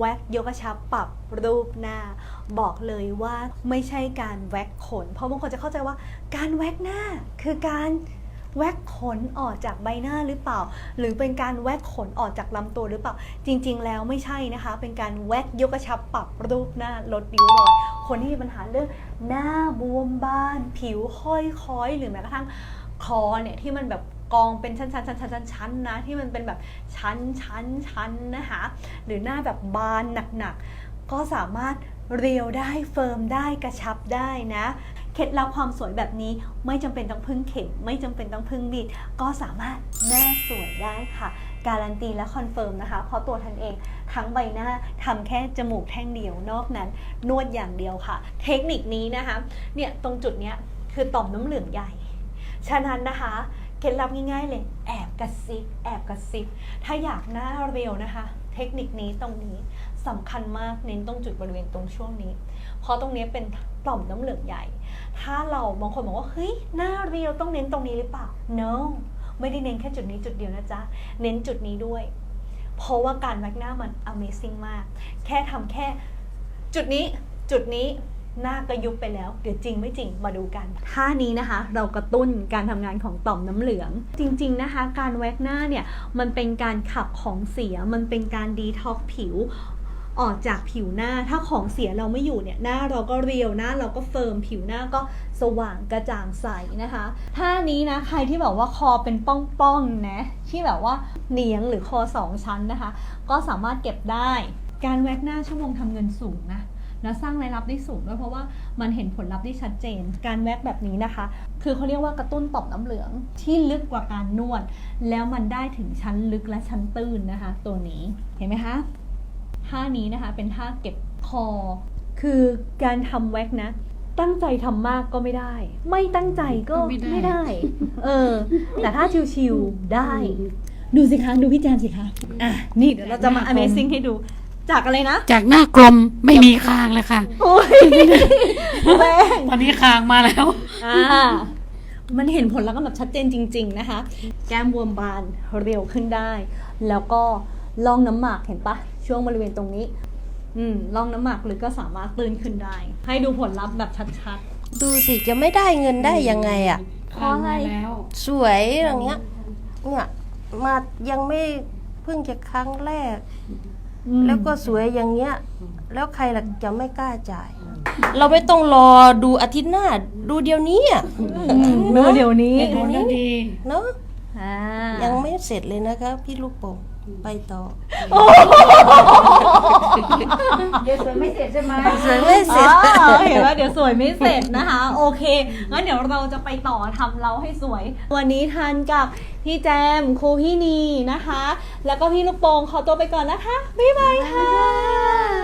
แว็กยกกระชับปรับรูปหน้า บอกเลยว่าไม่ใช่การแว็กขน เพราะบางคนจะเข้าใจว่าการแว็กหน้าคือการแว็กขนออกจากใบหน้าหรือเปล่า หรือเป็นการแว็กขนออกจากลำตัวหรือเปล่า จริง ๆ แล้วไม่ใช่นะคะ เป็นการแว็กยกกระชับปรับรูปหน้าลดริ้วรอย คนที่มีปัญหาเรื่องหน้าบวมบาน ผิวค่อยค้อย หรือแม้กระทั่งคอเนี่ยที่มันแบบ กองเป็นชั้นๆชั้นๆชั้นๆชั้นๆนะที่มันเป็นแบบชั้นชั้นชั้นนะคะหรือหน้าแบบบานหนักๆก็สามารถเรียวได้เฟิร์มได้กระชับได้นะเคล็ดลับความสวยแบบนี้ไม่จำเป็นต้องพึ่งเข็มไม่จำเป็นต้องพึ่งมีดก็สามารถหน้าสวยได้ค่ะ การันตีและคอนเฟิร์มนะคะ เพราะตัวทันเองทั้งใบหน้าทำแค่จมูกแท่งเดียวนอกนั้น นวดอย่างเดียวค่ะ เทคนิคนี้นะคะเนี่ยตรงจุดเนี้ยคือต่อมน้ำเหลืองใหญ่ ฉะนั้นนะคะ เคล็ดลับง่ายๆเลย แอบกระซิบแอบกระซิบ ถ้าอยากหน้าเร็วนะคะ เทคนิคนี้ตรงนี้สำคัญมากเน้นตรงจุดบริเวณตรงช่วงนี้ เพราะตรงนี้เป็นต่อมน้ำเหลืองใหญ่ ถ้าเราบางคนบอกว่าเฮ้ยหน้าเรียวต้องเน้นตรงนี้หรือเปล่า no ไม่ได้เน้นแค่จุดนี้จุดเดียวนะจ๊ะ เน้นจุดนี้ด้วย เพราะว่าการแว็กหน้ามัน amazing มาก แค่ทำแค่จุดนี้จุดนี้ หน้าก็ยุบไปแล้วเดี๋ยวจริงไม่จริงมาดูกันท่านี้นะคะ เรากระตุ้นการทำงานของต่อมน้ำเหลือง จริง ๆนะคะ การแว็กหน้าเนี่ยมันเป็นการขับของเสียมันเป็นการดีท็อกผิวออกจากผิวหน้าถ้าของเสียเราไม่อยู่เนี่ยหน้าเราก็เรียวหน้าเราก็เฟิร์มผิวหน้าก็สว่างกระจ่างใสนะคะท่านี้นะใครที่แบบว่าคอเป็นป้องๆนะที่แบบว่าเหนียงหรือคอสองชั้นนะคะ ก็สามารถเก็บได้ การแว็กหน้าชั่วโมงทำเงินสูงนะ และสร้างรายรับได้สูงด้วยเพราะว่ามันเห็นผลลัพธ์ได้ชัดเจน การแว็กแบบนี้นะคะ คือเขาเรียกว่ากระตุ้นต่อมน้ำเหลืองที่ลึกกว่าการนวด แล้วมันได้ถึงชั้นลึกและชั้นตื้นนะคะ ตัวนี้เห็นไหมคะท่านี้นะคะเป็นท่าเก็บคอ คือการทำแว็กนะตั้งใจทำมากก็ไม่ได้ ไม่ตั้งใจก็ไม่ได้ไม่ได้เออ แต่ถ้าชิวๆได้ ดูสิคะ ดูพี่แจนสิคะ อะ นี่เดี๋ยวเราจะมา Amazing ให้ดู จากอะไรนะ จากหน้ากลมไม่มีคางเลยค่ะ โอ้ยแม่งตอนนี้คางมาแล้ว อ่า มันเห็นผลแล้วก็แบบชัดเจนจริง ๆ นะคะ แก้มบวมบานเร็วขึ้นได้ แล้วก็ล่องน้ำหมากเห็นปะช่วงบริเวณตรงนี้ อืมล่องน้ำหมากหรือก็สามารถตื้นขึ้นได้ ให้ดูผลลัพธ์แบบชัดดูสิจะไม่ได้เงินได้ยังไงอะเพราะอะไรคงมาแล้วสวยอย่างเงี้ยเนี่ยมายังไม่เพิ่งจะครั้งแรกๆอืม แล้วก็สวยอย่างเงี้ย แล้วใครล่ะจะไม่กล้าจ่าย เราไม่ต้องรอดูอาทิตย์หน้า ดูเดี๋ยวนี้อะอืมเมื่อเดี๋ยวนี้เห็นผลแล้วดี เนาะอ่า ยังไม่เสร็จเลยนะคะ พี่ลูกโป่ง ไปต่อเดี๋ยวสวยไม่เสร็จใช่ไหมสวยไม่เสร็จอ๋อเห็นว่าเดี๋ยวสวยไม่เสร็จนะคะ โอเคงั้นเดี๋ยวเราจะไปต่อทำเราให้สวย วันนี้ทันกับพี่แจมครูพี่นีนะคะ แล้วก็พี่ลูกโป่งขอตัวไปก่อนนะคะ บ๊ายบายค่ะ